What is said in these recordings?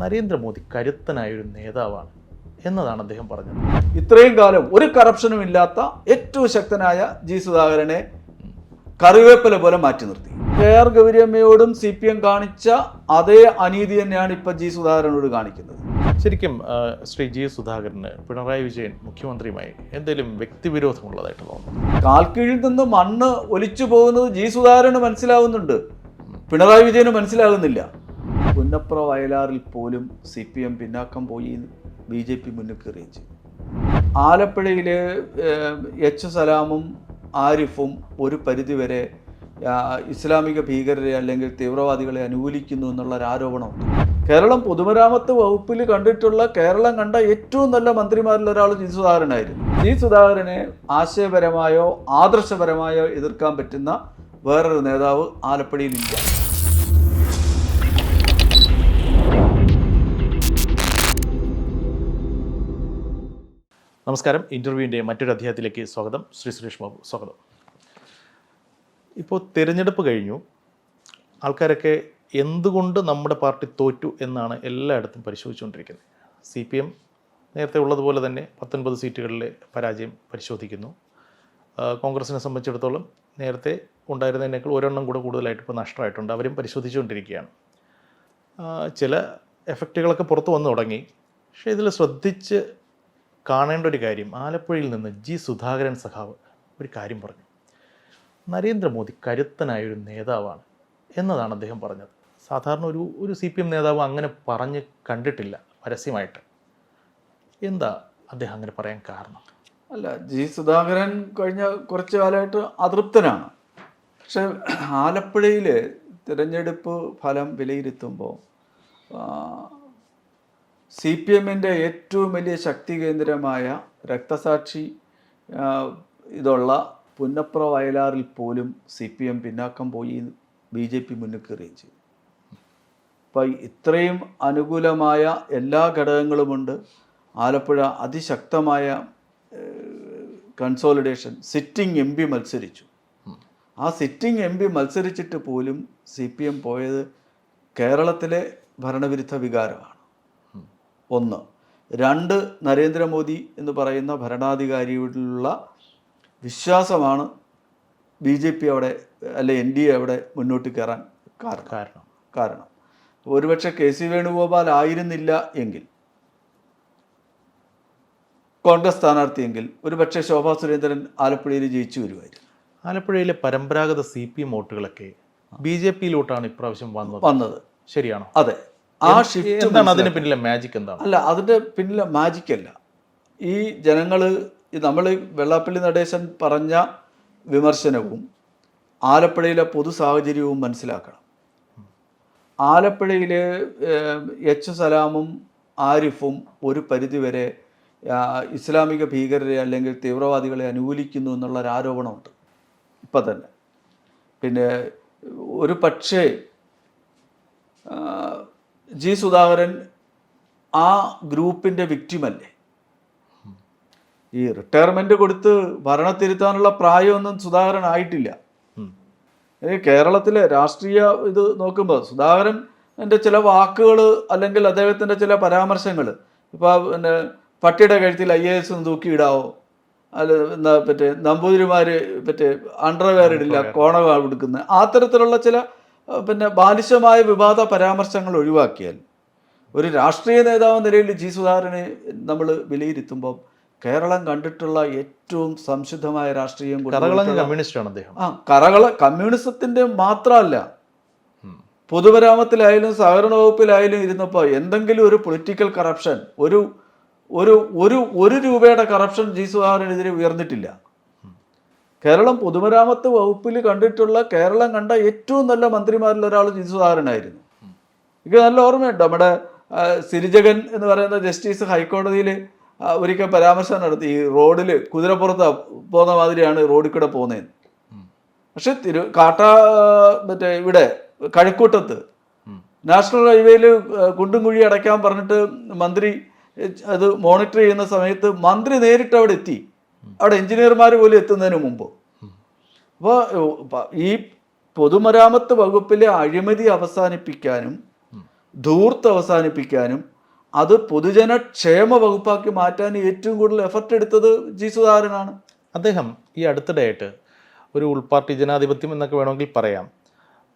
നരേന്ദ്രമോദി കരുത്തനായ ഒരു നേതാവാണ് എന്നതാണ് അദ്ദേഹം പറഞ്ഞത്. ഇത്രയും കാലം ഒരു കറപ്ഷനും ഇല്ലാത്ത ഏറ്റവും ശക്തനായ ജി സുധാകരനെ കറിവേപ്പില പോലെ മാറ്റി നിർത്തി. കെ ആർ ഗൗരിയമ്മയോടും സി പി എം കാണിച്ച അതേ അനീതി തന്നെയാണ് ഇപ്പൊ ജി സുധാകരനോട് കാണിക്കുന്നത്. ശരിക്കും ആ, ശ്രീ ജി സുധാകരന് പിണറായി വിജയൻ മുഖ്യമന്ത്രിയുമായി എന്തെങ്കിലും വ്യക്തിവിരോധമുള്ളതായിട്ട് തോന്നുന്നു? കാൽക്കീഴിൽ നിന്ന് മണ്ണ് ഒലിച്ചു പോകുന്നത് ജി സുധാകരന് മനസ്സിലാവുന്നുണ്ട്. പിണറായി വിജയന് മനസ്സിലാകുന്നില്ല. പുന്നപ്ര വയലാറിൽ പോലും സി പി എം പിന്നാക്കം പോയി ബി ജെ പി മുന്നിൽ ആലപ്പുഴയിലെ എച്ച് സലാമും ആരിഫും ഒരു പരിധിവരെ ഇസ്ലാമിക ഭീകരരെ അല്ലെങ്കിൽ തീവ്രവാദികളെ അനുകൂലിക്കുന്നു എന്നുള്ള ഒരു ആരോപണം കേരളം പൊതുമരാമത്ത് വകുപ്പിൽ കണ്ടിട്ടുള്ള കേരളം കണ്ട ഏറ്റവും നല്ല മന്ത്രിമാരിൽ ഒരാൾ ജി സുധാകരനായിരുന്നു. ജി സുധാകരനെ ആശയപരമായോ ആദർശപരമായോ എതിർക്കാൻ പറ്റുന്ന വേറൊരു നേതാവ് ആലപ്പുഴയിലില്ല നമസ്കാരം. ഇന്റർവ്യൂവിന്റെ മറ്റൊരു അധ്യായത്തിലേക്ക് സ്വാഗതം. ശ്രീ സുരേഷ് ബാബു സ്വാഗതം. ഇപ്പോൾ തിരഞ്ഞെടുപ്പ് കഴിഞ്ഞു. ആൾക്കാരൊക്കെ എന്തുകൊണ്ട് നമ്മുടെ പാർട്ടി തോറ്റു എന്നാണ് എല്ലായിടത്തും പരിശോധിച്ചുകൊണ്ടിരിക്കുന്നത്. സി പി എം നേരത്തെ ഉള്ളതുപോലെ തന്നെ പത്തൊൻപത് സീറ്റുകളിലെ പരാജയം പരിശോധിക്കുന്നു. കോൺഗ്രസിനെ സംബന്ധിച്ചിടത്തോളം നേരത്തെ ഉണ്ടായിരുന്നതിനേക്കാൾ ഒരെണ്ണം കൂടെ കൂടുതലായിട്ട് ഇപ്പോൾ നഷ്ടമായിട്ടുണ്ട്. അവരും പരിശോധിച്ചുകൊണ്ടിരിക്കുകയാണ്. ചില എഫക്റ്റുകളൊക്കെ പുറത്തു വന്നു തുടങ്ങി. പക്ഷേ ഇതിൽ ശ്രദ്ധിച്ച് കാണേണ്ട ഒരു കാര്യം. ആലപ്പുഴയിൽ നിന്ന് ജി സുധാകരൻ സഖാവ് ഒരു കാര്യം പറഞ്ഞു. നരേന്ദ്രമോദി കരുത്തനായ ഒരു നേതാവാണ് എന്നതാണ് അദ്ദേഹം പറഞ്ഞത്. സാധാരണ ഒരു ഒരു സി പി എം നേതാവ് അങ്ങനെ പറഞ്ഞ് കണ്ടിട്ടില്ല പരസ്യമായിട്ട്. എന്താ അദ്ദേഹം അങ്ങനെ പറയാൻ കാരണം? അല്ല ജി സുധാകരൻ കഴിഞ്ഞ കുറച്ച് കാലമായിട്ട് അതൃപ്തനാണ്. പക്ഷെ ആലപ്പുഴയിൽ തിരഞ്ഞെടുപ്പ് ഫലം വിലയിരുത്തുമ്പോൾ സി പി എമ്മിന്റെ ഏറ്റവും വലിയ ശക്തി കേന്ദ്രമായ രക്തസാക്ഷി ഇതുള്ള പുന്നപ്ര വയലാറിൽ പോലും സി പി എം പിന്നാക്കം പോയി ബി ജെ പി മുന്നിൽ ചെയ്തു. അപ്പം ഇത്രയും അനുകൂലമായ എല്ലാ ഘടകങ്ങളുമുണ്ട്. ആലപ്പുഴ അതിശക്തമായ കൺസോളിഡേഷൻ സിറ്റിംഗ് എം പി മത്സരിച്ചു. ആ സിറ്റിംഗ് എം പി മത്സരിച്ചിട്ട് പോലും സി പി എം പോയത് കേരളത്തിലെ ഭരണവിരുദ്ധ വികാരമാണ്. ഒന്ന്. രണ്ട് നരേന്ദ്രമോദി എന്ന് പറയുന്ന ഭരണാധികാരിയോടുള്ള വിശ്വാസമാണ് ബി ജെ പി അവിടെ അല്ലെ എൻ ഡി എ അവിടെ മുന്നോട്ട് കയറാൻ കാരണം. കാരണം. കാരണം. ഒരുപക്ഷെ കെ സി വേണുഗോപാൽ ആയിരുന്നില്ല എങ്കിൽ കോൺഗ്രസ് സ്ഥാനാർത്ഥിയെങ്കിൽ ഒരുപക്ഷെ ശോഭാ സുരേന്ദ്രൻ ആലപ്പുഴയിൽ ജയിച്ചു വരുമായിരുന്നു. ആലപ്പുഴയിലെ പരമ്പരാഗത സി പി എം വോട്ടുകളൊക്കെ ബി ജെ പിയിലോട്ടാണ് ഇപ്രാവശ്യം വന്നത്. വന്നത്. ശരിയാണോ? അതെ. ആ ഷിഫ്റ്റ് എന്താണ് അതിന് പിന്നിലെ മാജിക് എന്താണ്? അല്ല അതിന്റെ പിന്നിലെ മാജിക് അല്ല. ഈ ജനങ്ങൾ നമ്മൾ വെള്ളാപ്പള്ളി നടേശൻ പറഞ്ഞ വിമർശനവും ആലപ്പുഴയിലെ പൊതു സാഹചര്യവും മനസ്സിലാക്കണം. ആലപ്പുഴയിലെ എച്ച് സലാമും ആരിഫും ഒരു പരിധിവരെ ഇസ്ലാമിക ഭീകരരെ അല്ലെങ്കിൽ തീവ്രവാദികളെ അനുകൂലിക്കുന്നു എന്നുള്ളൊരു ആരോപണമുണ്ട്. ഇപ്പം തന്നെ. പിന്നെ ഒരു പക്ഷേ ജി സുധാകരൻ ആ ഗ്രൂപ്പിന്റെ വിക്റ്റിമല്ലേ ഈ റിട്ടയർമെന്റ് കൊടുത്ത് ഭരണത്തിരുത്താനുള്ള പ്രായമൊന്നും സുധാകരൻ ആയിട്ടില്ല കേരളത്തിലെ രാഷ്ട്രീയ ഇത് നോക്കുമ്പോൾ സുധാകരൻ എന്റെ ചില വാക്കുകൾ അല്ലെങ്കിൽ അദ്ദേഹത്തിന്റെ ചില പരാമർശങ്ങൾ ഇപ്പോൾ പിന്നെ പട്ടിയുടെ കഴുത്തിൽ ഐ എ എസ് തൂക്കിയിടാവോ? അല്ല എന്താ മറ്റേ നമ്പൂതിരിമാർ മറ്റേ അണ്ടർവെയർ ഇടില്ല കോണ കൊടുക്കുന്ന. ആ തരത്തിലുള്ള ചില പിന്നെ ബാലിശമായ വിവാദ പരാമർശങ്ങൾ ഒഴിവാക്കിയാൽ ഒരു രാഷ്ട്രീയ നേതാവ് നിലയിൽ ജി സുധാകരനെ നമ്മൾ വിലയിരുത്തുമ്പോൾ കേരളം കണ്ടിട്ടുള്ള ഏറ്റവും സംശുദ്ധമായ രാഷ്ട്രീയം കമ്മ്യൂണിസ്റ്റാണ് അദ്ദേഹം. ആ കറകള കമ്മ്യൂണിസത്തിന്റെ മാത്രമല്ല. പൊതുമരാമത്തിലായാലും സഹകരണ വകുപ്പിലായാലും ഇരുന്നപ്പോൾ എന്തെങ്കിലും ഒരു പൊളിറ്റിക്കൽ കറപ്ഷൻ ഒരു ഒരു ഒരു ഒരു രൂപയുടെ കറപ്ഷൻ ജി സുധാകരനെതിരെ ഉയർന്നിട്ടില്ല. കേരളം പൊതുമരാമത്ത് വകുപ്പിൽ കണ്ടിട്ടുള്ള കേരളം കണ്ട ഏറ്റവും നല്ല മന്ത്രിമാരിൽ ഒരാൾ ജി സുധാകരനായിരുന്നു എനിക്ക് നല്ല ഓർമ്മയുണ്ട്. നമ്മുടെ സിരിജഗൻ സിരിജകൻ എന്ന് പറയുന്ന ജസ്റ്റിസ് ഹൈക്കോടതിയിൽ ഒരിക്കൽ പരാമർശം നടത്തി. ഈ റോഡിൽ കുതിരപ്പുറത്ത് പോകുന്ന മാതിരിയാണ് റോഡിൽ കൂടെ പോകുന്നത് പക്ഷെ തിരു കാട്ട മറ്റേ ഇവിടെ കഴക്കൂട്ടത്ത് നാഷണൽ ഹൈവേയിൽ കുണ്ടും കുഴി അടയ്ക്കാൻ പറഞ്ഞിട്ട് മന്ത്രി അത് മോണിറ്റർ ചെയ്യുന്ന സമയത്ത് മന്ത്രി നേരിട്ട് അവിടെ എത്തി. അവിടെ എഞ്ചിനീയർമാർ പോലും എത്തുന്നതിന് മുമ്പ്. അപ്പോൾ ഈ പൊതുമരാമത്ത് വകുപ്പിലെ അഴിമതി അവസാനിപ്പിക്കാനും ധൂർത്ത് അവസാനിപ്പിക്കാനും അത് പൊതുജന ക്ഷേമ വകുപ്പാക്കി മാറ്റാൻ ഏറ്റവും കൂടുതൽ എഫർട്ട് എടുത്തത് ജി സുധാകരനാണ്. അദ്ദേഹം ഈ അടുത്തിടെയായിട്ട് ഒരു ഉൾപാർട്ടി ജനാധിപത്യം എന്നൊക്കെ വേണമെങ്കിൽ പറയാം.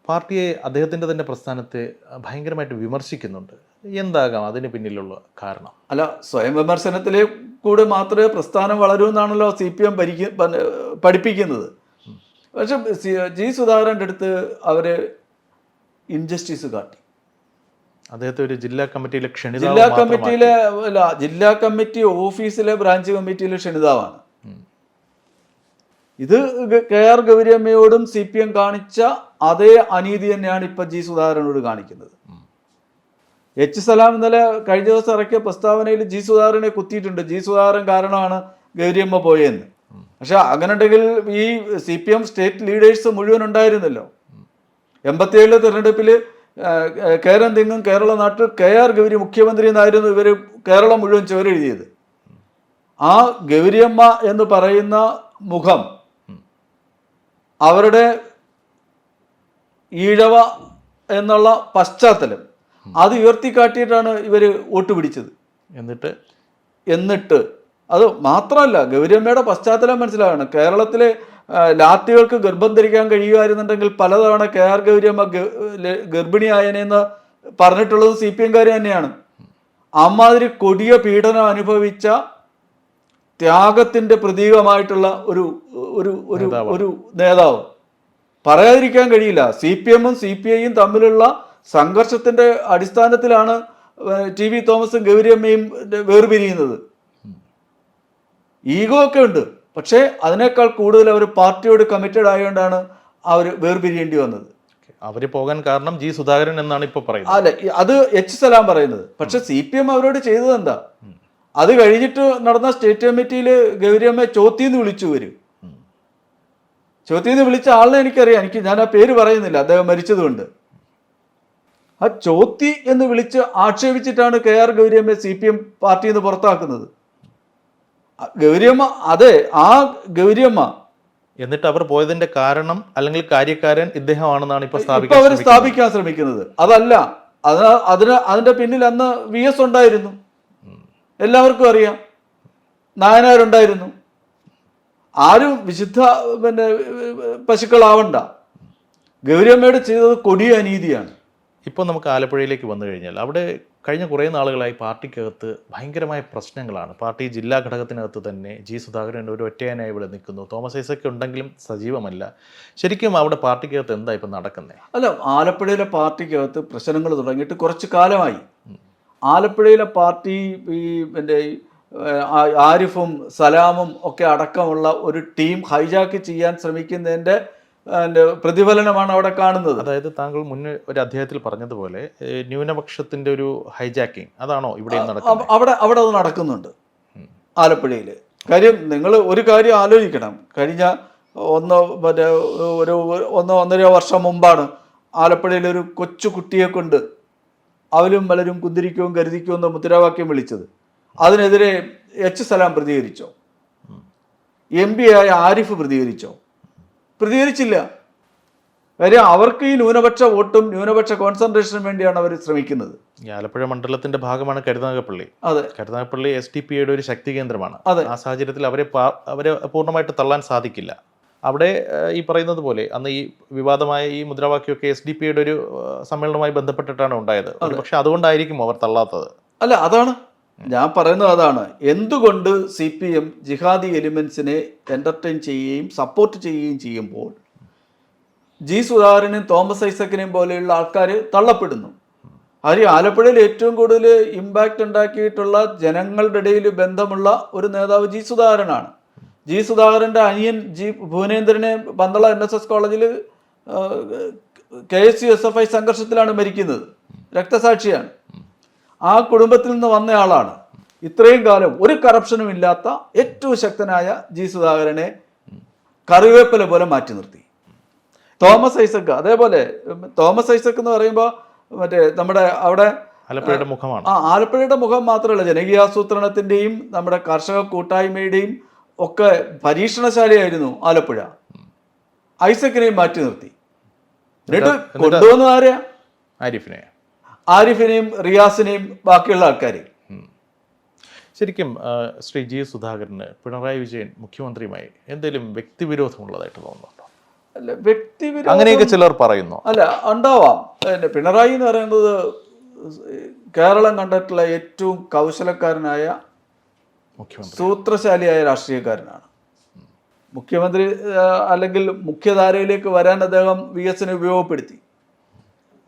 പാർട്ടിയെ അദ്ദേഹത്തിന്റെ തന്നെ പ്രസ്ഥാനത്തെ ഭയങ്കരമായിട്ട് വിമർശിക്കുന്നുണ്ട്. എന്താകാം അതിന് പിന്നിലുള്ള കാരണം അല്ല സ്വയം വിമർശനത്തിൽ കൂടെ മാത്രമേ പ്രസ്ഥാനം വളരൂ എന്നാണല്ലോ സി പി എം ഭരിക്ക പഠിപ്പിക്കുന്നത് പക്ഷെ ജി സുധാകരന്റെ അടുത്ത് അവർ ഇൻജസ്റ്റിസ് കാട്ടി അദ്ദേഹത്തെ ഒരു ജില്ലാ കമ്മിറ്റിയിലെ ക്ഷണിത ജില്ലാ. കമ്മിറ്റിയിലെ അല്ല ജില്ലാ കമ്മിറ്റി ഓഫീസിലെ ബ്രാഞ്ച് കമ്മിറ്റിയിലെ ക്ഷണിതാവാണ്. ഇത് കെ ആർ ഗൗരിയമ്മയോടും സി പി എം കാണിച്ച അതേ അനീതി തന്നെയാണ് ഇപ്പൊ ജി സുധാകരനോട് കാണിക്കുന്നത്. എച്ച് സലാം ഇന്നലെ കഴിഞ്ഞ ദിവസം ഇറക്കിയ പ്രസ്താവനയിൽ ജി സുധാകരനെ കുത്തിയിട്ടുണ്ട്. ജി സുധാകരൻ കാരണമാണ് ഗൗരിയമ്മ പോയെന്ന്. പക്ഷെ അങ്ങനെ ഉണ്ടെങ്കിൽ ഈ C P M state leaders മുഴുവൻ ഉണ്ടായിരുന്നല്ലോ. എൺപത്തിയേഴിലെ തെരഞ്ഞെടുപ്പിൽ കേരളം തിങ്ങും കേരള നാട്ടിൽ കെ ആർ ഗൗരി മുഖ്യമന്ത്രി എന്നായിരുന്നു ഇവർ കേരളം മുഴുവൻ ചുവരെഴുതിയത് ആ ഗൗരിയമ്മ എന്ന് പറയുന്ന മുഖം അവരുടെ ഈഴവ എന്നുള്ള പശ്ചാത്തലം അത് ഉയർത്തിക്കാട്ടിയിട്ടാണ് ഇവർ വോട്ട് പിടിച്ചത്. എന്നിട്ട്? എന്നിട്ട് അത് മാത്രമല്ല ഗൗരിയമ്മയുടെ പശ്ചാത്തലം മനസ്സിലാകണം. കേരളത്തിലെ ലാത്തികൾക്ക് ഗർഭം ധരിക്കാൻ കഴിയുമായിരുന്നുണ്ടെങ്കിൽ പലതവണ കെ ആർ ഗൗരിയമ്മ ഗർഭിണിയായനെന്ന് പറഞ്ഞിട്ടുള്ളത് സി പി എംകാർ തന്നെയാണ്. അമ്മാതിരി കൊടിയ പീഡനം അനുഭവിച്ച ത്യാഗത്തിന്റെ പ്രതീകമായിട്ടുള്ള ഒരു ഒരു ഒരു ഒരു നേതാവ്. പറയാതിരിക്കാൻ കഴിയില്ല. സി പി എമ്മും സി പി ഐയും തമ്മിലുള്ള സംഘർഷത്തിന്റെ അടിസ്ഥാനത്തിലാണ് ടി വി തോമസും ഗൗരിയമ്മയും വേർപിരിയുന്നത്. ഈഗോ ഒക്കെ ഉണ്ട് പക്ഷേ അതിനേക്കാൾ കൂടുതൽ അവർ പാർട്ടിയോട് കമ്മിറ്റഡ് ആയതുകൊണ്ടാണ് അവർ വേർപിരിയേണ്ടി വന്നത്. അവർ പോകാൻ കാരണം ജി സുധാകരൻ എന്നാണ് ഇപ്പോൾ പറയുന്നത്. അല്ലെ അത് എച്ച് സലാം പറയുന്നത്. പക്ഷെ സി പി എം അവരോട് ചെയ്തത് എന്താ? അത് കഴിഞ്ഞിട്ട് നടന്ന സ്റ്റേറ്റ് കമ്മിറ്റിയിൽ ഗൗരിയമ്മ ചോത്തിന്ന് വിളിച്ചു വരും. ചോത്തിന്ന് വിളിച്ച ആളിനെ എനിക്കറിയാം. എനിക്ക് ഞാൻ ആ പേര് പറയുന്നില്ല. അദ്ദേഹം മരിച്ചതുകൊണ്ട്. ആ ചോത്തി എന്ന് വിളിച്ച് ആക്ഷേപിച്ചിട്ടാണ് കെ ആർ ഗൗരിയമ്മയെ സി പി എം പാർട്ടിയിൽ നിന്ന് പുറത്താക്കുന്നത് ഗൗരിയമ്മ അതെ ആ ഗൗരിയമ്മ. എന്നിട്ട് അവർ പോയതിന്റെ കാരണം അല്ലെങ്കിൽ കാര്യക്കാരൻ ഇദ്ദേഹമാണെന്നാണ് ഇപ്പൊ ഇപ്പൊ സ്ഥാപിക്കാൻ അവർ സ്ഥാപിക്കാൻ ശ്രമിക്കുന്നത്. അതല്ല അത് അതിന് അതിന്റെ പിന്നിൽ അന്ന് വി എസ് ഉണ്ടായിരുന്നു. എല്ലാവർക്കും അറിയാം. നായനാരുണ്ടായിരുന്നു. ആരും വിശുദ്ധ പിന്നെ പശുക്കളാവണ്ട. ഗൗരിയമ്മയോട് ചെയ്തത് കൊടിയ അനീതിയാണ്. ഇപ്പോൾ നമുക്ക് ആലപ്പുഴയിലേക്ക് വന്നു കഴിഞ്ഞാൽ അവിടെ കഴിഞ്ഞ കുറേ നാളുകളായി പാർട്ടിക്കകത്ത് ഭയങ്കരമായ പ്രശ്നങ്ങളാണ്. പാർട്ടി ജില്ലാ ഘടകത്തിനകത്ത് തന്നെ ജി സുധാകരൻ ഒരു ഒറ്റയനായി ഇവിടെ നിൽക്കുന്നു. തോമസ് ഐസക് ഉണ്ടെങ്കിലും സജീവമല്ല. ശരിക്കും അവിടെ പാർട്ടിക്കകത്ത് എന്താ ഇപ്പം നടക്കുന്നത് അല്ല ആലപ്പുഴയിലെ പാർട്ടിക്കകത്ത് പ്രശ്നങ്ങൾ തുടങ്ങിയിട്ട് കുറച്ച് കാലമായി. ആലപ്പുഴയിലെ പാർട്ടി ഈ ആ- ആരിഫും സലാമും ഒക്കെ അടക്കമുള്ള ഒരു ടീം ഹൈജാക്ക് ചെയ്യാൻ ശ്രമിക്കുന്നതിന്റെ അതിന്റെ പ്രതിഫലനമാണ് അവിടെ കാണുന്നത്. അതായത് താങ്കൾ മുന്നേ ഒരു അധ്യായത്തിൽ പറഞ്ഞതുപോലെ ന്യൂനപക്ഷത്തിന്റെ ഒരു ഹൈജാക്കിംഗ് അതാണോ ഇവിടെ അവിടെ അവിടെ അത് നടക്കുന്നുണ്ട്. ആലപ്പുഴയിൽ കാര്യം നിങ്ങൾ ഒരു കാര്യം ആലോചിക്കണം. കഴിഞ്ഞ ഒന്ന് മറ്റേ ഒരു ഒന്ന് ഒന്നര വർഷം മുമ്പാണ് ആലപ്പുഴയിൽ ഒരു കൊച്ചു കുട്ടിയെ കൊണ്ട് അവലും പലരും കുന്തിരിക്കവും കരുതിക്കും എന്ന മുദ്രാവാക്യം വിളിച്ചത്. അതിനെതിരെ എച്ച് സലാം പ്രതികരിച്ചോ? എം പി ആയ ആരിഫ് പ്രതികരിച്ചോ? പ്രതികരിച്ചില്ല. കാര്യം അവർക്ക് ഈ ന്യൂനപക്ഷ വോട്ടും ന്യൂനപക്ഷ കോൺസെൻട്രേഷനും വേണ്ടിയാണ് അവർ ശ്രമിക്കുന്നത്. ആലപ്പുഴ മണ്ഡലത്തിന്റെ ഭാഗമാണ് കരുനാഗപ്പള്ളി. അതെ. കരുനാഗപ്പള്ളി എസ് ടി പി യുടെ ഒരു ശക്തി കേന്ദ്രമാണ്. അതെ. ആ സാഹചര്യത്തിൽ അവരെ അവരെ പൂർണമായിട്ട് തള്ളാൻ സാധിക്കില്ല. അവിടെ ഈ പറയുന്നത് പോലെ അന്ന് ഈ വിവാദമായ ഈ മുദ്രാവാക്യമൊക്കെ എസ് ഡി പി യുടെ ഒരു സമ്മേളനവുമായി ബന്ധപ്പെട്ടിട്ടാണ് ഉണ്ടായത്. പക്ഷെ അതുകൊണ്ടായിരിക്കും അവർ തള്ളാത്തത്. അല്ല അതാണ്. ഞാൻ പറയുന്നത് അതാണ്. എന്തുകൊണ്ട് സി പി എം ജിഹാദി എലിമെൻസിനെ എന്റർടൈൻ ചെയ്യുകയും സപ്പോർട്ട് ചെയ്യുകയും ചെയ്യുമ്പോൾ ജി സുധാകരനും തോമസ് ഐസക്കിനെയും പോലെയുള്ള ആൾക്കാർ തള്ളപ്പെടുന്നു. അത് ആലപ്പുഴയിൽ ഏറ്റവും കൂടുതൽ ഇമ്പാക്റ്റ് ഉണ്ടാക്കിയിട്ടുള്ള ജനങ്ങളുടെ ഇടയിൽ ബന്ധമുള്ള ഒരു നേതാവ് ജി സുധാകരനാണ് ജി സുധാകരന്റെ അനിയൻ ജി ഭുവനേന്ദ്രനെ പന്തള എൻ എസ് എസ് കോളേജിൽ K S U S F I സംഘർഷത്തിലാണ് മരിക്കുന്നത്. രക്തസാക്ഷിയാണ്. ആ കുടുംബത്തിൽ നിന്ന് വന്നയാളാണ് ഇത്രയും കാലം ഒരു കറപ്ഷനും ഇല്ലാത്ത ഏറ്റവും ശക്തനായ ജി സുധാകരനെ കറിവേപ്പില പോലെ മാറ്റി നിർത്തി. തോമസ് ഐസക് അതേപോലെ തോമസ് ഐസക് എന്ന് പറയുമ്പോൾ മറ്റേ നമ്മുടെ അവിടെ ആലപ്പുഴയുടെ മുഖമാണ്. ആ ആലപ്പുഴയുടെ മുഖം മാത്രമല്ല ജനകീയാസൂത്രണത്തിന്റെയും നമ്മുടെ കർഷക കൂട്ടായ്മയുടെയും ഒക്കെ പരീക്ഷണശാലയായിരുന്നു ആലപ്പുഴ. ഐസക്കിനെയും മാറ്റി നിർത്തി. എന്നിട്ട് കൊണ്ടുവന്ന ആരെയാ? ആരിഫിനെ. ആരിഫിനെയും റിയാസിനെയും ബാക്കിയുള്ള ആൾക്കാർ ശരിക്കും ശ്രീ ജി സുധാകരന് പിണറായി വിജയൻ മുഖ്യമന്ത്രിയുമായി എന്തെങ്കിലും വ്യക്തിവിരോധമുള്ളതായിട്ട് തോന്നുന്നുണ്ടോ? അല്ല വ്യക്തിവിരോധം അങ്ങനെയൊക്കെ ചിലർ പറയുന്നു. അല്ല ഉണ്ടാവാം. പിന്നെ പിണറായി എന്ന് പറയുന്നത് കേരളം കണ്ടിട്ടുള്ള ഏറ്റവും കൗശലക്കാരനായ മുഖ്യമന്ത്രി. സൂത്രശാലിയായ രാഷ്ട്രീയക്കാരനാണ്. മുഖ്യമന്ത്രി അല്ലെങ്കിൽ മുഖ്യധാരയിലേക്ക് വരാൻ അദ്ദേഹം വി എസിനെ ഉപയോഗപ്പെടുത്തി.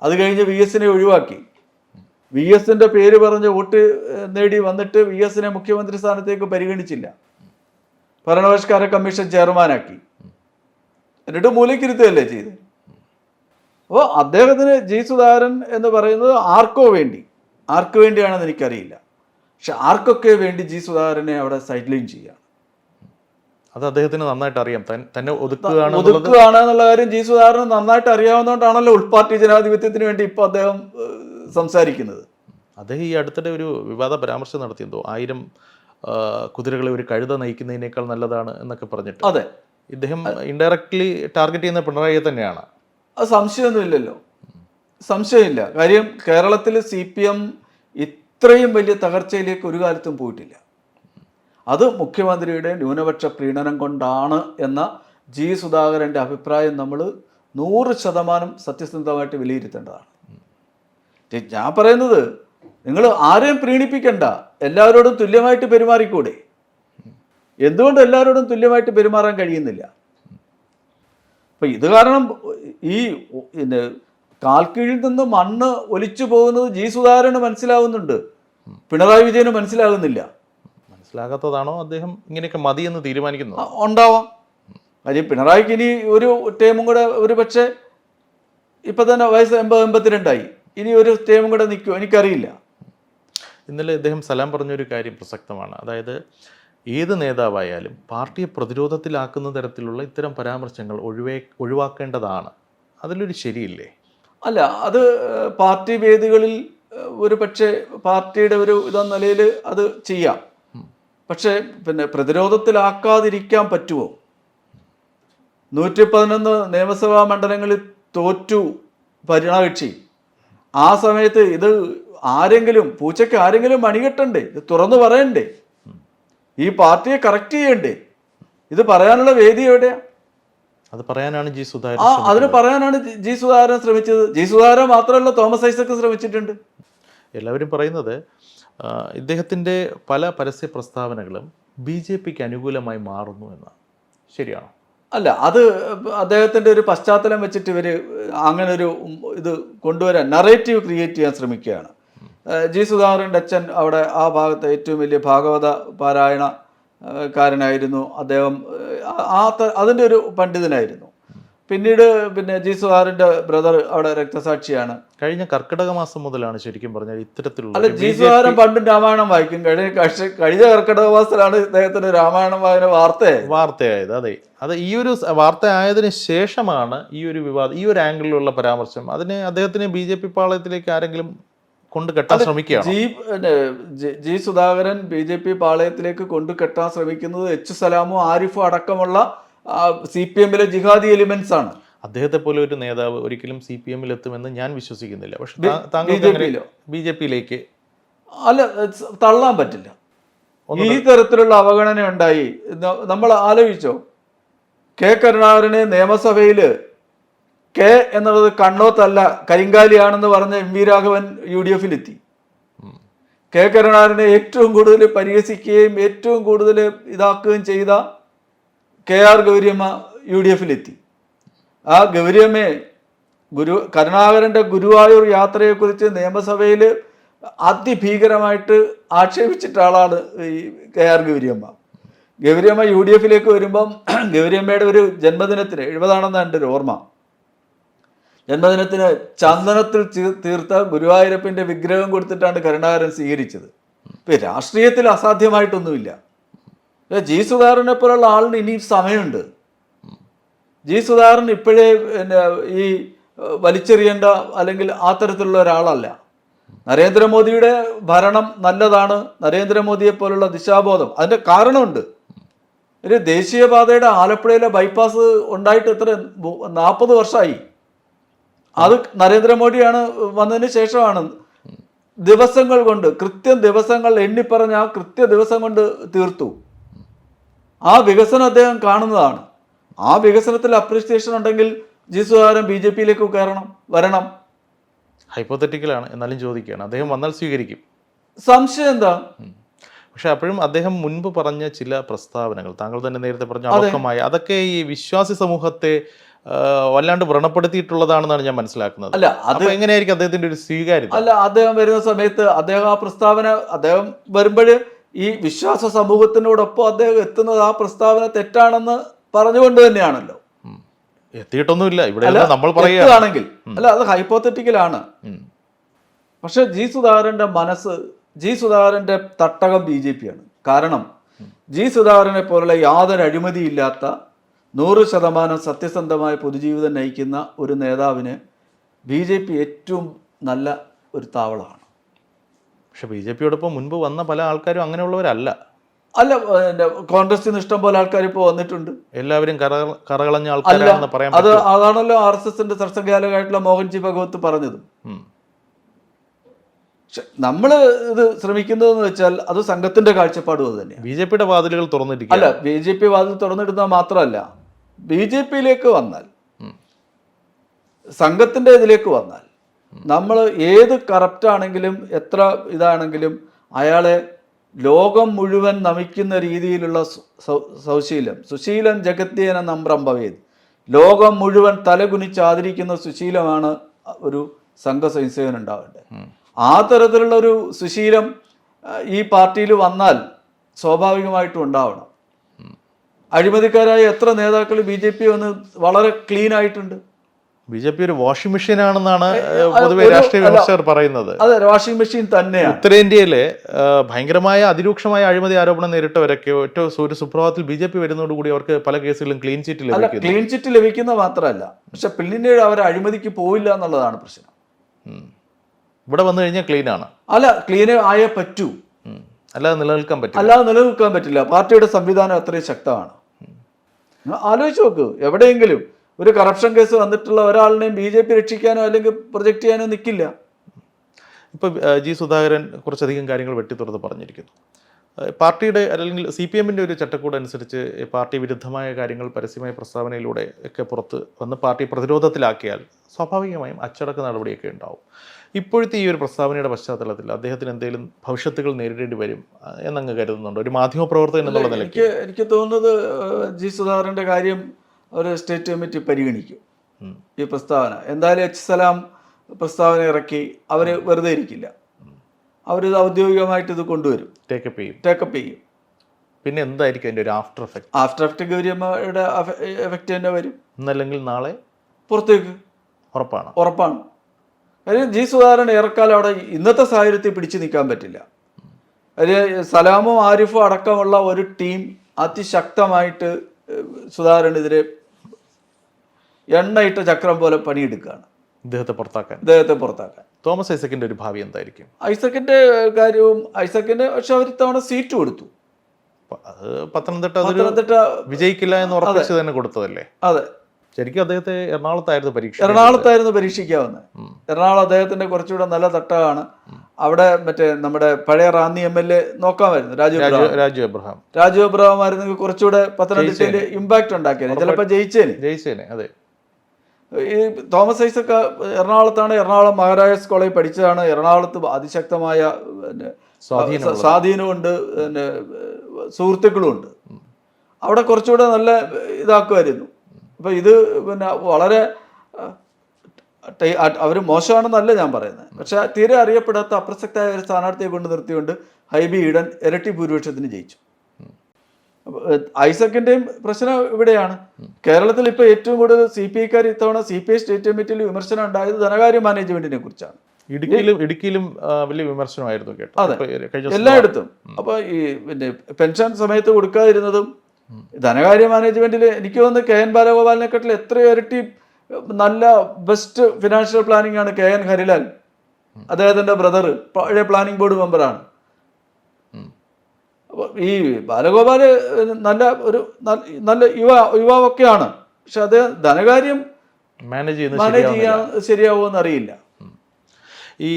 അത് കഴിഞ്ഞ് വി എസിനെ ഒഴിവാക്കി. വി എസിന്റെ പേര് പറഞ്ഞ് വോട്ട് നേടി വന്നിട്ട് വി എസിനെ മുഖ്യമന്ത്രി സ്ഥാനത്തേക്ക് പരിഗണിച്ചില്ല. ഭരണപരിഷ്കാര കമ്മീഷൻ ചെയർമാനാക്കി. എന്നിട്ട് മൂലക്കിരുത്തുകയല്ലേ ചെയ്ത് അപ്പോൾ അദ്ദേഹത്തിന് ജി സുധാകരൻ എന്ന് പറയുന്നത് ആർക്കോ വേണ്ടി. ആർക്ക് വേണ്ടിയാണെന്ന് എനിക്കറിയില്ല. പക്ഷെ ആർക്കൊക്കെ വേണ്ടി ജി സുധാകരനെ അവിടെ സൈഡ് ലൈൻ ചെയ്യുക അത് അദ്ദേഹത്തിന് നന്നായിട്ട് അറിയാം. തന്നെ ഒതുക്കുകയാണ് ഒതുക്കുകയാണ് എന്നുള്ള കാര്യം ജി സുധാകരൻ നന്നായിട്ട് അറിയാവുന്നതുകൊണ്ടാണല്ലോ ഉൾപാർട്ടി ജനാധിപത്യത്തിന് വേണ്ടി ഇപ്പോൾ അദ്ദേഹം സംസാരിക്കുന്നത്. അദ്ദേഹം ഈ അടുത്തിടെ ഒരു വിവാദ പരാമർശം നടത്തിയെന്തോ ആയിരം കുതിരകളെ ഒരു കഴുത നയിക്കുന്നതിനേക്കാൾ നല്ലതാണ് എന്നൊക്കെ പറഞ്ഞിട്ട്. അതെ. ഇദ്ദേഹം ഇൻഡയറക്ട്ലി ടാർഗറ്റ് ചെയ്യുന്ന പിണറായിയെ തന്നെയാണ്. അത് സംശയമൊന്നുമില്ലല്ലോ സംശയമില്ല. കാര്യം കേരളത്തിൽ സി പി എം ഇത്രയും വലിയ തകർച്ചയിലേക്ക് ഒരു കാലത്തും പോയിട്ടില്ല. അത് മുഖ്യമന്ത്രിയുടെ ന്യൂനപക്ഷ പ്രീണനം കൊണ്ടാണ് എന്ന ജി സുധാകരന്റെ അഭിപ്രായം നമ്മൾ നൂറ് ശതമാനം സത്യസന്ധമായിട്ട് വിലയിരുത്തേണ്ടതാണ്. ഞാൻ പറയുന്നത് നിങ്ങൾ ആരെയും പ്രീണിപ്പിക്കണ്ട. എല്ലാവരോടും തുല്യമായിട്ട് പെരുമാറിക്കൂടെ? എന്തുകൊണ്ട് എല്ലാവരോടും തുല്യമായിട്ട് പെരുമാറാൻ കഴിയുന്നില്ല? അപ്പം ഇത് കാരണം ഈ പിന്നെ കാൽക്കീഴിൽ നിന്ന് മണ്ണ് ഒലിച്ചു പോകുന്നത് ജി സുധാകരന് മനസ്സിലാവുന്നുണ്ട്. പിണറായി വിജയന് മനസ്സിലാകുന്നില്ല. മനസ്സിലാകാത്തതാണോ അദ്ദേഹം ഇങ്ങനെയൊക്കെ മതി എന്ന് തീരുമാനിക്കുന്നു ഉണ്ടാവാം. കാര്യം പിണറായിക്ക് ഇനി ഒരു ടേമും കൂടെ ഒരു പക്ഷേ ഇപ്പം തന്നെ വയസ്സ് എൺപത് എൺപത്തിരണ്ടായി. ഇനി ഒരു ടേമും കൂടെ നിൽക്കുമോ എനിക്കറിയില്ല. ഇന്നലെ അദ്ദേഹം സലാം പറഞ്ഞൊരു കാര്യം പ്രസക്തമാണ്. അതായത് ഏത് നേതാവായാലും പാർട്ടിയെ പ്രതിരോധത്തിലാക്കുന്ന തരത്തിലുള്ള ഇത്തരം പരാമർശങ്ങൾ ഒഴിവേ ഒഴിവാക്കേണ്ടതാണ്. അതിലൊരു ശരിയില്ലേ? അല്ല അത് പാർട്ടി വേദികളിൽ ഒരു പക്ഷേ പാർട്ടിയുടെ ഒരു ഇതെന്ന നിലയിൽ അത് ചെയ്യാം. പക്ഷേ പിന്നെ പ്രതിരോധത്തിലാക്കാതിരിക്കാൻ പറ്റുമോ? നൂറ്റി പതിനൊന്ന് നിയമസഭാ മണ്ഡലങ്ങളിൽ തോറ്റു ഭരണകക്ഷി. ആ സമയത്ത് ഇത് ആരെങ്കിലും പൂച്ചയ്ക്ക് ആരെങ്കിലും മണികെട്ടണ്ടേ? ഇത് തുറന്നു പറയണ്ടേ? ഈ പാർട്ടിയെ കറക്റ്റ് ചെയ്യണ്ടേ? ഇത് പറയാനുള്ള വേദി എവിടെയാ? അത് പറയാനാണ് ജി സുധാകരൻ ആ അതിന് പറയാനാണ് ജി- സുധാകരൻ ശ്രമിച്ചത്. ജി സുധാകരൻ മാത്രമല്ല തോമസ് ഐസക്ക് ശ്രമിച്ചിട്ടുണ്ട്. എല്ലാവരും പറയുന്നത് ഇദ്ദേഹത്തിന്റെ പല പരസ്യ പ്രസ്താവനകളും ബി ജെ പിക്ക് അനുകൂലമായി മാറുന്നു എന്നാണ്. ശരിയാണോ? അല്ല അത് അദ്ദേഹത്തിന്റെ ഒരു പശ്ചാത്തലം വെച്ചിട്ട് ഇവർ അങ്ങനെ ഒരു ഇത് കൊണ്ടുവരാൻ നറേറ്റീവ് ക്രിയേറ്റ് ചെയ്യാൻ ശ്രമിക്കുകയാണ്. ജി സുധാകരന്റെ അച്ഛൻ അവിടെ ആ ഭാഗത്തെ ഏറ്റവും വലിയ ഭാഗവത പാരായണ കാരനായിരുന്നു അദ്ദേഹം ആ അതിന്റെ ഒരു പണ്ഡിതനായിരുന്നു. പിന്നീട് പിന്നെ ജി സുഹാറിന്റെ ബ്രദർ അവിടെ രക്തസാക്ഷിയാണ്. കഴിഞ്ഞ കർക്കിടക മാസം മുതലാണ് ശരിക്കും പറഞ്ഞാൽ ഇത്തരത്തിലുള്ള അല്ല ജി സുഹാരൻ പണ്ട് രാമായണം വായിക്കും. കഴിഞ്ഞ കഴിഞ്ഞ കർക്കിടക മാസത്തിലാണ് ഇദ്ദേഹത്തിന് രാമായണം വായന വാർത്ത വാർത്തയായത് അതെ. അത് ഈ ഒരു വാർത്ത ആയതിനു ശേഷമാണ് ഈ ഒരു വിവാദം ഈ ഒരു ആംഗിളിലുള്ള പരാമർശം. അതിന് അദ്ദേഹത്തിന് ബി ജെ പി പാളയത്തിലേക്ക് ആരെങ്കിലും കൊണ്ട് കെട്ടാൻ ശ്രമിക്കുകയാണ്? G G- G Sudhakaran B J P പാളയത്തിലേക്ക് കൊണ്ടു കെട്ടാൻ ശ്രമിക്കുന്നത് എച്ച് സലാമോ ആരിഫും അടക്കമുള്ള സി പി എമ്മിലെ ജിഹാദി എലിമെന്റ്സ് ആണ്. അദ്ദേഹത്തെ പോലെ ഒരു നേതാവ് ഒരിക്കലും സി പി എമ്മിൽ എത്തുമെന്ന് ഞാൻ വിശ്വസിക്കുന്നില്ല. പക്ഷെ BJP ബി ജെ പിയിലേക്ക് അല്ല തള്ളാൻ പറ്റില്ല. ഈ തരത്തിലുള്ള അവഗണന ഉണ്ടായി. നമ്മൾ ആലോചിച്ചോ? കെ കരുണാകരനെ നിയമസഭയിൽ കെ എന്നുള്ളത് കണ്ണോത്തല്ല കരിങ്കാലിയാണെന്ന് പറഞ്ഞ M V Raghavan U D എഫിലെത്തി. K കരുണാകരനെ ഏറ്റവും കൂടുതൽ പരിഹസിക്കുകയും ഏറ്റവും കൂടുതൽ ഇതാക്കുകയും ചെയ്ത K R Gowriamma U D എഫിലെത്തി. ആ ഗൗരിയമ്മയെ ഗുരു കരുണാകരന്റെ ഗുരുവായൂർ യാത്രയെക്കുറിച്ച് നിയമസഭയിൽ അതിഭീകരമായിട്ട് ആക്ഷേപിച്ചിട്ട ആളാണ് ഈ K R Gowriamma. Gowriamma U D എഫിലേക്ക് വരുമ്പം ഗൗരിയമ്മയുടെ ഒരു ജന്മദിനത്തിന് എഴുപതാണെന്ന് എന്റെ ഒരു ഓർമ്മ. ജന്മദിനത്തിന് ചന്ദനത്തിൽ തീർത്ത ഗുരുവായൂരപ്പന്റെ വിഗ്രഹം കൊടുത്തിട്ടാണ് കരുണാകരൻ സ്വീകരിച്ചത്. ഇപ്പം രാഷ്ട്രീയത്തിൽ അസാധ്യമായിട്ടൊന്നുമില്ല. ജി സുധാകരനെ പോലുള്ള ആളിന് ഇനിയും സമയമുണ്ട്. ജി സുധാകരൻ ഇപ്പോഴേ പിന്നെ ഈ വലിച്ചെറിയേണ്ട അല്ലെങ്കിൽ ആ തരത്തിലുള്ള ഒരാളല്ല. നരേന്ദ്രമോദിയുടെ ഭരണം നല്ലതാണ്. നരേന്ദ്രമോദിയെ പോലുള്ള ദിശാബോധം അതിന്റെ കാരണമുണ്ട്. ഒരു ദേശീയപാതയുടെ ആലപ്പുഴയിലെ ബൈപ്പാസ് ഉണ്ടായിട്ട് എത്ര നാൽപ്പത് വർഷമായി അത് നരേന്ദ്രമോദിയാണ് വന്നതിന് ശേഷമാണ് ദിവസങ്ങൾ കൊണ്ട് കൃത്യം ദിവസങ്ങൾ എണ്ണിപ്പറഞ്ഞ ആ കൃത്യ ദിവസം കൊണ്ട് തീർത്തു. ആ വികസനം അദ്ദേഹം കാണുന്നതാണ്. ആ വികസനത്തിൽ അപ്രീസിയേഷൻ ഉണ്ടെങ്കിൽ ജി സുധാകരൻ ബി ജെ പിയിലേക്ക് കയറണം വരണം. ഹൈപ്പോത്തറ്റിക്കലാണ് എന്നാലും ചോദിക്കുകയാണ്. അദ്ദേഹം വന്നാൽ സ്വീകരിക്കും. സംശയം എന്താ? പക്ഷെ അപ്പോഴും അദ്ദേഹം മുൻപ് പറഞ്ഞ ചില പ്രസ്താവനകൾ താങ്കൾ തന്നെ നേരത്തെ പറഞ്ഞ അടക്കമായ അതൊക്കെ ഈ വിശ്വാസി സമൂഹത്തെ വല്ലാണ്ട് വ്രണപ്പെടുത്തിയിട്ടുള്ളതാണെന്നാണ് ഞാൻ മനസ്സിലാക്കുന്നത്. അല്ല അത് എങ്ങനെയായിരിക്കും അദ്ദേഹത്തിന്റെ ഒരു സ്വീകാര്യത? അല്ല അദ്ദേഹം വരുന്ന സമയത്ത് അദ്ദേഹം ആ പ്രസ്താവന അദ്ദേഹം വരുമ്പോൾ ഈ വിശ്വാസ സമൂഹത്തിനോടൊപ്പം അദ്ദേഹം എത്തുന്നത് ആ പ്രസ്താവന തെറ്റാണെന്ന് പറഞ്ഞുകൊണ്ട് തന്നെയാണല്ലോ. എത്തിയിട്ടൊന്നുമില്ല. ഇവിടെ നമ്മൾ പറയുകയാണെങ്കിൽ അല്ല അത് ഹൈപ്പോത്തറ്റിക്കലാണ്. പക്ഷെ ജി സുധാകരന്റെ മനസ്സ് ജി സുധാകരന്റെ തട്ടകം ബി ജെ പി ആണ്. കാരണം ജി സുധാകരനെ പോലുള്ള യാതൊരു അഴിമതിയില്ലാത്ത നൂറ് ശതമാനം സത്യസന്ധമായ പൊതുജീവിതം നയിക്കുന്ന ഒരു നേതാവിന് ബി ജെ പി ഏറ്റവും നല്ല ഒരു താവളമാണ്. പക്ഷെ ബി ജെ പിയോടൊപ്പം മുൻപ് വന്ന പല ആൾക്കാരും അങ്ങനെയുള്ളവരല്ല. അല്ല കോൺഗ്രസ് കോൺഗ്രസിൽ നിന്ന് ഇഷ്ടം പോലെ ആൾക്കാർ ഇപ്പോൾ വന്നിട്ടുണ്ട്. എല്ലാവരും കറ കറകളഞ്ഞ ആൾക്കാരാണെന്ന് പറയാം അത് അതാണല്ലോ ആർ എസ് എസിന്റെ സർസംഘാലകമായിട്ടുള്ള മോഹൻജി ഭഗവത് പറഞ്ഞത്. നമ്മൾ ഇത് ശ്രമിക്കുന്നതെന്ന് വെച്ചാൽ അത് സംഘത്തിന്റെ കാഴ്ചപ്പാടും അത് തന്നെ ബി ജെ പിയുടെ വാതിലുകൾ തുറന്നിരിക്കുക അല്ല ബി ജെ പി വാതിൽ തുറന്നിടുന്ന മാത്രമല്ല ബി ജെ പിയിലേക്ക് വന്നാൽ. സംഘത്തിന്റെ ഇതിലേക്ക് വന്നാൽ നമ്മൾ ഏത് കറപ്റ്റ് ആണെങ്കിലും എത്ര ഇതാണെങ്കിലും അയാളെ ലോകം മുഴുവൻ നമിക്കുന്ന രീതിയിലുള്ള സുശീലം. സൗശീലം ജഗത്യേന നമ്രംഭവേദ് ലോകം മുഴുവൻ തലകുനിച്ച് ആദരിക്കുന്ന സുശീലമാണ് ഒരു സംഘ സ്വയംസേവൻ ഉണ്ടാവേണ്ടത് ആ തരത്തിലുള്ള ഒരു സുശീലം ഈ പാർട്ടിയിൽ വന്നാൽ സ്വാഭാവികമായിട്ടും ഉണ്ടാവണം. അഴിമതിക്കാരായ എത്ര നേതാക്കൾ ബി ജെ പി വന്ന് വളരെ ക്ലീൻ ആയിട്ടുണ്ട്. ബി ജെ പി ഒരു വാഷിംഗ് മെഷീൻ ആണെന്നാണ് പൊതുവെ രാഷ്ട്രീയ വിമർശകർ പറയുന്നത്. അതെ വാഷിംഗ് മെഷീൻ തന്നെയാണ് ഉത്തരേന്ത്യയിലെ ഭയങ്കരമായ അതിരൂക്ഷമായ അഴിമതി ആരോപണം നേരിട്ടവരൊക്കെ ഏറ്റവും ഒരു സുപ്രഭാതത്തിൽ ബി ജെ പി വരുന്നതോടുകൂടി അവർക്ക് പല കേസുകളിലും ക്ലീൻ ചിറ്റ് ലഭിക്കും ക്ലീൻ ചിറ്റ് ലഭിക്കുന്ന മാത്രമല്ല പക്ഷെ പിന്നീട് അവർ അഴിമതിക്ക് പോയില്ല എന്നുള്ളതാണ് പ്രശ്നം. ഇവിടെ വന്നു കഴിഞ്ഞാൽ ക്ലീൻ ആണ്. അല്ല ക്ലീൻ ആയേ പറ്റൂ. അല്ലാതെ നിലനിൽക്കാൻ പറ്റില്ല. അല്ലാതെ നിലനിൽക്കാൻ പറ്റില്ല. പാർട്ടിയുടെ സംവിധാനം അത്രയും ശക്തമാണ്. ആലോചിച്ച് നോക്ക് എവിടെയെങ്കിലും ഒരു കറപ്ഷൻ കേസ് വന്നിട്ടുള്ള ഒരാളിനെയും ബി ജെ പി രക്ഷിക്കാനോ അല്ലെങ്കിൽ പ്രൊജക്റ്റ് ചെയ്യാനോ നിൽക്കില്ല ഇപ്പോൾ ജി സുധാകരൻ കുറച്ചധികം കാര്യങ്ങൾ വെട്ടിത്തുറന്ന് പറഞ്ഞിരിക്കുന്നു. പാർട്ടിയുടെ അല്ലെങ്കിൽ സി പി എമ്മിന്റെ ഒരു ചട്ടക്കൂട് അനുസരിച്ച് പാർട്ടി വിരുദ്ധമായ കാര്യങ്ങൾ പരസ്യമായ പ്രസ്താവനയിലൂടെ ഒക്കെ പുറത്ത് വന്ന് പാർട്ടി പ്രതിരോധത്തിലാക്കിയാൽ സ്വാഭാവികമായും അച്ചടക്ക നടപടിയൊക്കെ ഉണ്ടാവും. ഇപ്പോഴത്തെ ഈ ഒരു പ്രസ്താവനയുടെ പശ്ചാത്തലത്തിൽ അദ്ദേഹത്തിന് എന്തെങ്കിലും ഭവിഷ്യത്തുകൾ നേരിടേണ്ടി വരും എന്നങ്ങ് കരുതുന്നുണ്ട്. ഒരു മാധ്യമപ്രവർത്തകൻ എന്നുള്ള നിലയ്ക്ക്. എനിക്ക് തോന്നുന്നത് ജി സുധാകരന്റെ കാര്യം ഒരു സ്റ്റേറ്റ് കമ്മിറ്റി പരിഗണിക്കും. ഈ പ്രസ്താവന. എന്തായാലും എച്ച് സലാം പ്രസ്താവന ഇറക്കി അവർ വെറുതെ ഇരിക്കില്ല. അവരിത് ഔദ്യോഗികമായിട്ട് ഇത് കൊണ്ടുവരും. ടേക്കപ്പ് ചെയ്യും. ടേക്കപ്പ് ചെയ്യും. പിന്നെ എന്തായിരിക്കും അതിന്റെ ഒരു ആഫ്റ്റർ എഫക്റ്റ് ആഫ്റ്റർ എഫക്റ്റ് ഗൗരിയമ്മയുടെ എഫക്റ്റ് തന്നെ വരും. ഇന്നല്ലെങ്കിൽ നാളെ? പുറത്തേക്ക്. ഉറപ്പാണ്. ഉറപ്പാണ്. കാര്യം ജി സുധാകരൻ ഏറെക്കാലം അവിടെ ഇന്നത്തെ സാഹചര്യത്തിൽ പിടിച്ചു നിൽക്കാൻ പറ്റില്ല. അതിൽ സലാമും ആരിഫും അടക്കമുള്ള ഒരു ടീം അതിശക്തമായിട്ട് സുധാകരൻ സുധാകരനെതിരെ എണ്ണയിട്ട ചക്രം പോലെ പണിയെടുക്കുകയാണ്. ഇദ്ദേഹത്തെ പുറത്താക്കാൻ. അദ്ദേഹത്തെ പുറത്താക്കാൻ. തോമസ് ഐസക്കിന്റെ ഒരു ഭാവി എന്തായിരിക്കും? ഐസക്കിന്റെ കാര്യവും ഐസക്കിന് പക്ഷെ അവർ ഇത്തവണ സീറ്റ് കൊടുത്തു. അത് പത്തനംതിട്ട വിജയിക്കില്ല എന്ന് ഉറപ്പിച്ച് തന്നെ കൊടുത്തതല്ലേ? അതെ. ശരിക്കും അദ്ദേഹത്തെ എറണാകുളത്തായിരുന്നു പരീക്ഷ എറണാകുളത്തായിരുന്നു പരീക്ഷിക്കാവുന്നത്. എറണാകുളം അദ്ദേഹത്തിന്റെ കുറച്ചുകൂടെ നല്ല തട്ടമാണ് അവിടെ മറ്റേ നമ്മുടെ പഴയ റാന്നി എം എൽ എ നോക്കാമായിരുന്നു രാജു രാജു എബ്രഹാം രാജു എബ്രഹാം ആയിരുന്നെങ്കിൽ കുറച്ചുകൂടെ പത്തനംതിട്ടയിൽ ഇമ്പാക്ട് ഉണ്ടാക്കിയത്. ചിലപ്പോൾ ജയിച്ചേനെ. ജയിച്ചേനെ അതെ. ഈ തോമസ് ഐസക്ക് എറണാകുളത്താണ് എറണാകുളം മഹാരാജാസ് കോളേജ് പഠിച്ചതാണ്. എറണാകുളത്ത് അതിശക്തമായ. സ്വാധീനമുണ്ട് പിന്നെ സുഹൃത്തുക്കളുമുണ്ട് അവിടെ കുറച്ചുകൂടെ നല്ല ഇതാക്കുമായിരുന്നു. അപ്പൊ ഇത് പിന്നെ വളരെ അവർ മോശമാണെന്നല്ല ഞാൻ പറയുന്നത്. പക്ഷെ തീരെ അറിയപ്പെടാത്ത അപ്രസക്തമായ ഒരു സ്ഥാനാർത്ഥിയെ കൊണ്ട് നിർത്തിക്കൊണ്ട് ഹൈബി ഈഡൻ ഇരട്ടി ഭൂരിപക്ഷത്തിന് ജയിച്ചു. ഐസക്കിന്റെയും പ്രശ്നം ഇവിടെയാണ്. കേരളത്തിൽ ഇപ്പോൾ ഏറ്റവും കൂടുതൽ സി പി ഐക്കാർ ഇത്തവണ സി പി ഐ സ്റ്റേറ്റ് കമ്മിറ്റിയിൽ വിമർശനം ഉണ്ടായത് ധനകാര്യ മാനേജ്മെന്റിനെ കുറിച്ചാണ്. ഇടുക്കിയിലും ഇടുക്കിയിലും വലിയ വിമർശനമായിരുന്നു കേട്ടോ. അതെ. എല്ലായിടത്തും. അപ്പൊ ഈ പിന്നെ പെൻഷൻ സമയത്ത് കൊടുക്കാതിരുന്നതും ധനകാര്യ മാനേജ്മെന്റിൽ എനിക്ക് തോന്നുന്നു കെ എൻ ബാലഗോപാലിനെക്കാട്ടിൽ എത്രയോ ഇരട്ടി നല്ല ബെസ്റ്റ് ഫിനാൻഷ്യൽ പ്ലാനിംഗ് ആണ് കെ എൻ ഹരിലാൽ. അദ്ദേഹത്തിന്റെ ബ്രദർ പഴയ പ്ലാനിംഗ് ബോർഡ് മെമ്പറാണ്. ഈ ബാലഗോപാൽ നല്ല ഒരു നല്ല- യുവ യുവാവൊക്കെയാണ്. പക്ഷെ അത് ധനകാര്യം മാനേജ്. ചെയ്യാൻ ശരിയാവുമെന്ന് അറിയില്ല ഈ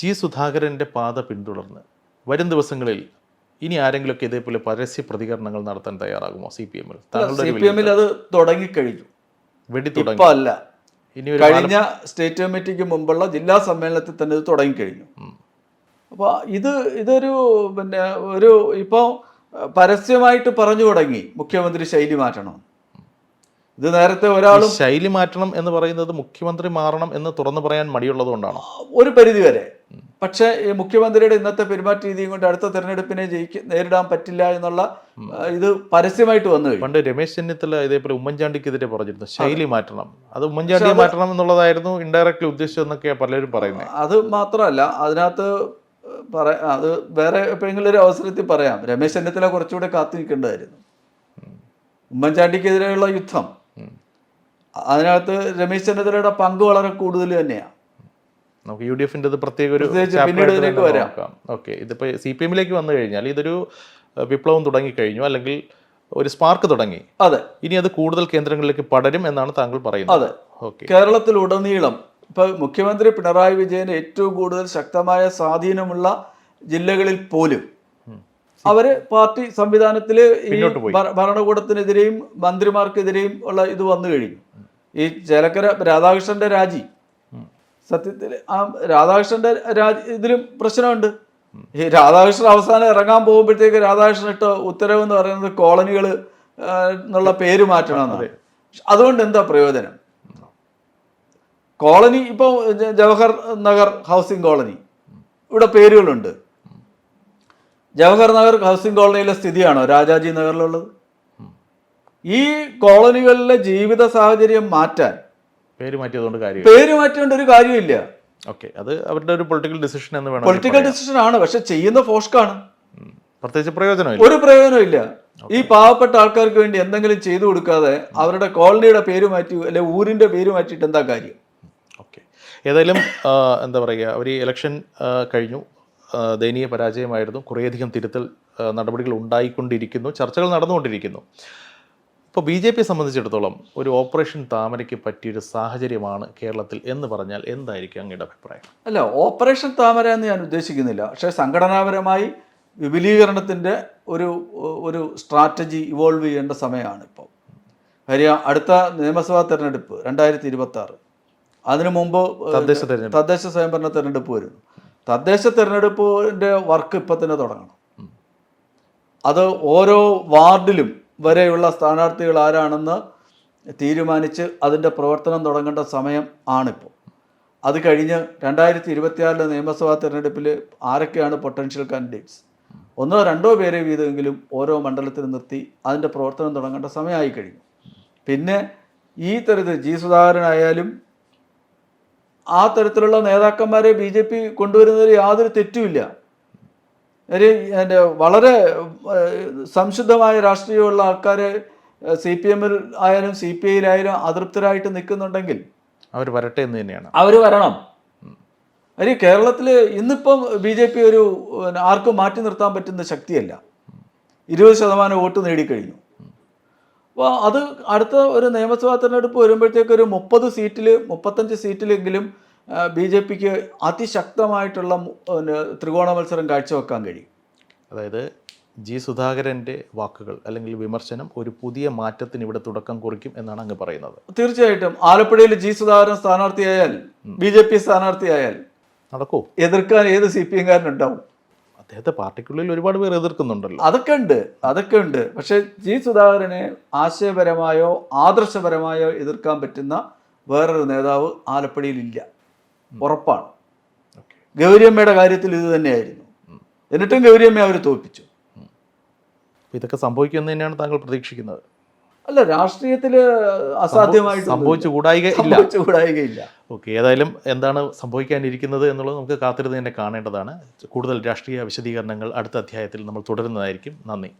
ജി സുധാകരന്റെ പാത പിന്തുടർന്ന് വരും ദിവസങ്ങളിൽ ഇനി ആരെങ്കിലുമൊക്കെ ഇതേപോലെ പരസ്യ പ്രതികരണങ്ങൾ നടത്താൻ തയ്യാറാകുമോ സി പി എമ്മിൽ സി പി എമ്മിൽ അത് തുടങ്ങിക്കഴിഞ്ഞു. വെടി തുടങ്ങി. അല്ല. ഇനി കഴിഞ്ഞ സ്റ്റേറ്റ് കമ്മിറ്റിക്ക് മുമ്പുള്ള ജില്ലാ സമ്മേളനത്തിൽ തന്നെ ഇത് തുടങ്ങിക്കഴിഞ്ഞു. അപ്പോൾ ഇത് ഇതൊരു പിന്നെ ഒരു ഇപ്പോൾ പരസ്യമായിട്ട് പറഞ്ഞു തുടങ്ങി മുഖ്യമന്ത്രി ശൈലി മാറ്റണം. ഇത് നേരത്തെ ഒരാളും ശൈലി മാറ്റണം എന്ന് പറയുന്നത് മുഖ്യമന്ത്രി മാറണം എന്ന് തുറന്നു പറയാൻ മടിയുള്ളത് കൊണ്ടാണ്? ഒരു പരിധി വരെ. പക്ഷേ ഈ മുഖ്യമന്ത്രിയുടെ ഇന്നത്തെ പെരുമാറ്റ രീതിയും കൊണ്ട് അടുത്ത തെരഞ്ഞെടുപ്പിനെ ജയിക്ക നേരിടാൻ പറ്റില്ല എന്നുള്ള ഇത് പരസ്യമായിട്ട് വന്നു പണ്ട് രമേശ് ചെന്നിത്തല ഇതേപോലെ ഉമ്മൻചാണ്ടിക്കെതിരെ പറഞ്ഞിരുന്നു ശൈലി മാറ്റണം. അത് ഉമ്മൻചാണ്ടി മാറ്റണം എന്നുള്ളതായിരുന്നു ഇൻഡയറക്ട്ലി ഉദ്ദേശിച്ചതെന്നൊക്കെ പലരും പറയുന്നത്. അത് മാത്രമല്ല അതിനകത്ത് പറ അത് വേറെ എപ്പോഴെങ്കിലും ഒരു അവസരത്തിൽ പറയാം. രമേശ് ചെന്നിത്തല കുറച്ചുകൂടെ കാത്തു നിൽക്കേണ്ടതായിരുന്നു. ഉമ്മൻചാണ്ടിക്കെതിരെയുള്ള യുദ്ധം. അതിനകത്ത് രമേശ് ചെന്നിത്തലയുടെ പങ്ക് വളരെ കൂടുതൽ തന്നെയാണ്. നമുക്ക് യു ഡി എഫിന്റെ പ്രത്യേക ഒരു പിന്നീട് വരാം. ഓക്കെ ഇതിപ്പോൾ സി പി എമ്മിലേക്ക് വന്നു കഴിഞ്ഞാൽ ഇതൊരു വിപ്ലവം തുടങ്ങി കഴിഞ്ഞു അല്ലെങ്കിൽ ഒരു സ്പാർക്ക് തുടങ്ങി. അതെ. ഇനി അത് കൂടുതൽ കേന്ദ്രങ്ങളിലേക്ക് പടരും എന്നാണ് താങ്കൾ പറയുന്നത്. അതെ. കേരളത്തിൽ കേരളത്തിലുടനീളം ഇപ്പൊ മുഖ്യമന്ത്രി പിണറായി വിജയന് ഏറ്റവും കൂടുതൽ ശക്തമായ സ്വാധീനമുള്ള ജില്ലകളിൽ പോലും അവർ പാർട്ടി സംവിധാനത്തിൽ ഈ ഭരണകൂടത്തിനെതിരെയും മന്ത്രിമാർക്കെതിരെയും ഉള്ള ഇത് വന്നു കഴിഞ്ഞു. ഈ ചേലക്കര രാധാകൃഷ്ണന്റെ രാജി. സത്യത്തിൽ ആ രാധാകൃഷ്ണന്റെ രാജി ഇതിലും പ്രശ്നമുണ്ട്. ഈ രാധാകൃഷ്ണൻ അവസാനം ഇറങ്ങാൻ പോകുമ്പോഴത്തേക്ക് രാധാകൃഷ്ണൻ ഇട്ട ഉത്തരവ് എന്ന് പറയുന്നത് കോളനികൾ എന്നുള്ള പേര് മാറ്റണം എന്നാണ്. അതുകൊണ്ട് എന്താ പ്രയോജനം? കോളനി ഇപ്പോൾ ജവഹർ നഗർ ഹൗസിംഗ് കോളനി. ഇവിടെ പേരുകളുണ്ട്. ജവഹർ നഗർ ഹൗസിംഗ് കോളനിയിലെ സ്ഥിതിയാണോ രാജാജി നഗറിലുള്ളത്? ഈ കോളനികളിലെ ജീവിത സാഹചര്യം മാറ്റാൻ പേര് മാറ്റിയതുകൊണ്ട് കാര്യം പേര് മാറ്റിയതുകൊണ്ട് ഒരു കാര്യമില്ല. ഓക്കെ അത് അവരുടെ ഒരു പൊളിറ്റിക്കൽ ഡിസിഷൻ എന്ന് വേണം പൊളിറ്റിക്കൽ ഡിസിഷൻ ആണ് പക്ഷെ ചെയ്യുന്ന ഫോഷ്കാണ്. പ്രത്യേകിച്ച് പ്രയോജനം ഒരു പ്രയോജനമില്ല ഈ പാവപ്പെട്ട ആൾക്കാർക്ക് വേണ്ടി എന്തെങ്കിലും ചെയ്തു കൊടുക്കാതെ അവരുടെ കോളനിയുടെ പേര് മാറ്റി അല്ലെ ഊരിന്റെ പേര് മാറ്റിയിട്ട് എന്താ കാര്യം? ഏതായാലും എന്താ പറയുക അവർ ഇലക്ഷൻ കഴിഞ്ഞു. ദയനീയ പരാജയമായിരുന്നു. കുറേയധികം തിരുത്തൽ നടപടികൾ ഉണ്ടായിക്കൊണ്ടിരിക്കുന്നു. ചർച്ചകൾ നടന്നുകൊണ്ടിരിക്കുന്നു. ഇപ്പോൾ ബി ജെ പിയെ സംബന്ധിച്ചിടത്തോളം ഒരു ഓപ്പറേഷൻ താമരയ്ക്ക് പറ്റിയൊരു സാഹചര്യമാണ് കേരളത്തിൽ എന്ന് പറഞ്ഞാൽ എന്തായിരിക്കും അങ്ങയുടെ അഭിപ്രായം? അല്ല ഓപ്പറേഷൻ താമര എന്ന് ഞാൻ ഉദ്ദേശിക്കുന്നില്ല. പക്ഷേ സംഘടനാപരമായി വിപുലീകരണത്തിന്റെ ഒരു ഒരു സ്ട്രാറ്റജി ഇവോൾവ് ചെയ്യേണ്ട സമയമാണ് ഇപ്പോൾ കാര്യം അടുത്ത നിയമസഭാ തെരഞ്ഞെടുപ്പ് രണ്ടായിരത്തി ഇരുപത്തി അതിനു മുമ്പ് തദ്ദേശ തദ്ദേശ സ്വയംഭരണ തെരഞ്ഞെടുപ്പ് വരുന്നു തദ്ദേശ തെരഞ്ഞെടുപ്പിന്റെ വർക്ക് ഇപ്പം തന്നെ തുടങ്ങണം. അത് ഓരോ വാർഡിലും വരെയുള്ള സ്ഥാനാർത്ഥികൾ ആരാണെന്ന് തീരുമാനിച്ച് അതിന്റെ പ്രവർത്തനം തുടങ്ങേണ്ട സമയം ആണിപ്പോൾ അത് കഴിഞ്ഞ് രണ്ടായിരത്തി ഇരുപത്തിയാറിലെ നിയമസഭാ തെരഞ്ഞെടുപ്പിൽ ആരൊക്കെയാണ് പൊട്ടൻഷ്യൽ കാൻഡിഡേറ്റ്സ്? ഒന്നോ രണ്ടോ പേരെ വീതമെങ്കിലും ഓരോ മണ്ഡലത്തിൽ നിർത്തി അതിന്റെ പ്രവർത്തനം തുടങ്ങേണ്ട സമയമായി കഴിഞ്ഞു. പിന്നെ ഈ തരത്തിൽ ജി സുധാകരനായാലും ആ തരത്തിലുള്ള നേതാക്കന്മാരെ ബി ജെ പി കൊണ്ടുവരുന്നതിൽ യാതൊരു തെറ്റുമില്ല. ഒരു വളരെ സംശുദ്ധമായ രാഷ്ട്രീയമുള്ള ആൾക്കാരെ സി പി എമ്മിൽ ആയാലും സി പി ഐയിലായാലും അതൃപ്തരായിട്ട് നിൽക്കുന്നുണ്ടെങ്കിൽ അവർ വരട്ടെ എന്ന് തന്നെയാണ്. അവർ വരണം. അരി കേരളത്തിൽ ഇന്നിപ്പം ബി ജെ പി ഒരു ആർക്കും മാറ്റി നിർത്താൻ പറ്റുന്ന ശക്തിയല്ല. ഇരുപത് ശതമാനം വോട്ട് നേടിക്കഴിഞ്ഞു. അപ്പോൾ അത് അടുത്ത ഒരു നിയമസഭാ തെരഞ്ഞെടുപ്പ് വരുമ്പോഴത്തേക്ക് ഒരു മുപ്പത് സീറ്റിൽ മുപ്പത്തഞ്ച് സീറ്റിലെങ്കിലും ബി ജെ പിക്ക് അതിശക്തമായിട്ടുള്ള ത്രികോണ മത്സരം കാഴ്ചവെക്കാൻ കഴിയും. അതായത് ജി സുധാകരന്റെ വാക്കുകൾ അല്ലെങ്കിൽ വിമർശനം ഒരു പുതിയ മാറ്റത്തിന് ഇവിടെ തുടക്കം കുറിക്കും എന്നാണ് അങ്ങ് പറയുന്നത്. തീർച്ചയായിട്ടും. ആലപ്പുഴയിൽ ജി സുധാകരൻ സ്ഥാനാർത്ഥിയായാൽ ബി ജെ പി സ്ഥാനാർത്ഥിയായാൽ നടക്കൂ. എതിർക്കാൻ ഏത് സി പി എംകാരനുണ്ടാവും അദ്ദേഹത്തെ പാർട്ടിക്കുള്ളിൽ ഒരുപാട് പേർ എതിർക്കുന്നുണ്ടല്ലോ. അതൊക്കെ ഉണ്ട് അതൊക്കെ ഉണ്ട്. പക്ഷെ ജി സുധാകരനെ ആശയപരമായോ ആദർശപരമായോ എതിർക്കാൻ പറ്റുന്ന വേറൊരു നേതാവ് ആലപ്പുഴയിൽ ഇല്ല ഉറപ്പാണ്. ഗൗരിയമ്മയുടെ കാര്യത്തിൽ ഇത് തന്നെയായിരുന്നു. എന്നിട്ടും ഗൗരിയമ്മയെ അവർ തോൽപ്പിച്ചു. ഇതൊക്കെ സംഭവിക്കുമെന്ന് തന്നെയാണ് താങ്കൾ പ്രതീക്ഷിക്കുന്നത്. അല്ല രാഷ്ട്രീയത്തിൽ അസാധ്യമായിട്ട് സംഭവിച്ചു കൂടായികയില്ല സംഭവിച്ചുകൂടായികയില്ല ഓക്കെ ഏതായാലും എന്താണ് സംഭവിക്കാനിരിക്കുന്നത് എന്നുള്ളത് നമുക്ക് കാത്തിരുന്ന് തന്നെ കാണേണ്ടതാണ്. കൂടുതൽ രാഷ്ട്രീയ വിശദീകരണങ്ങൾ അടുത്ത അധ്യായത്തിൽ നമ്മൾ തുടരുന്നതായിരിക്കും. നന്ദി.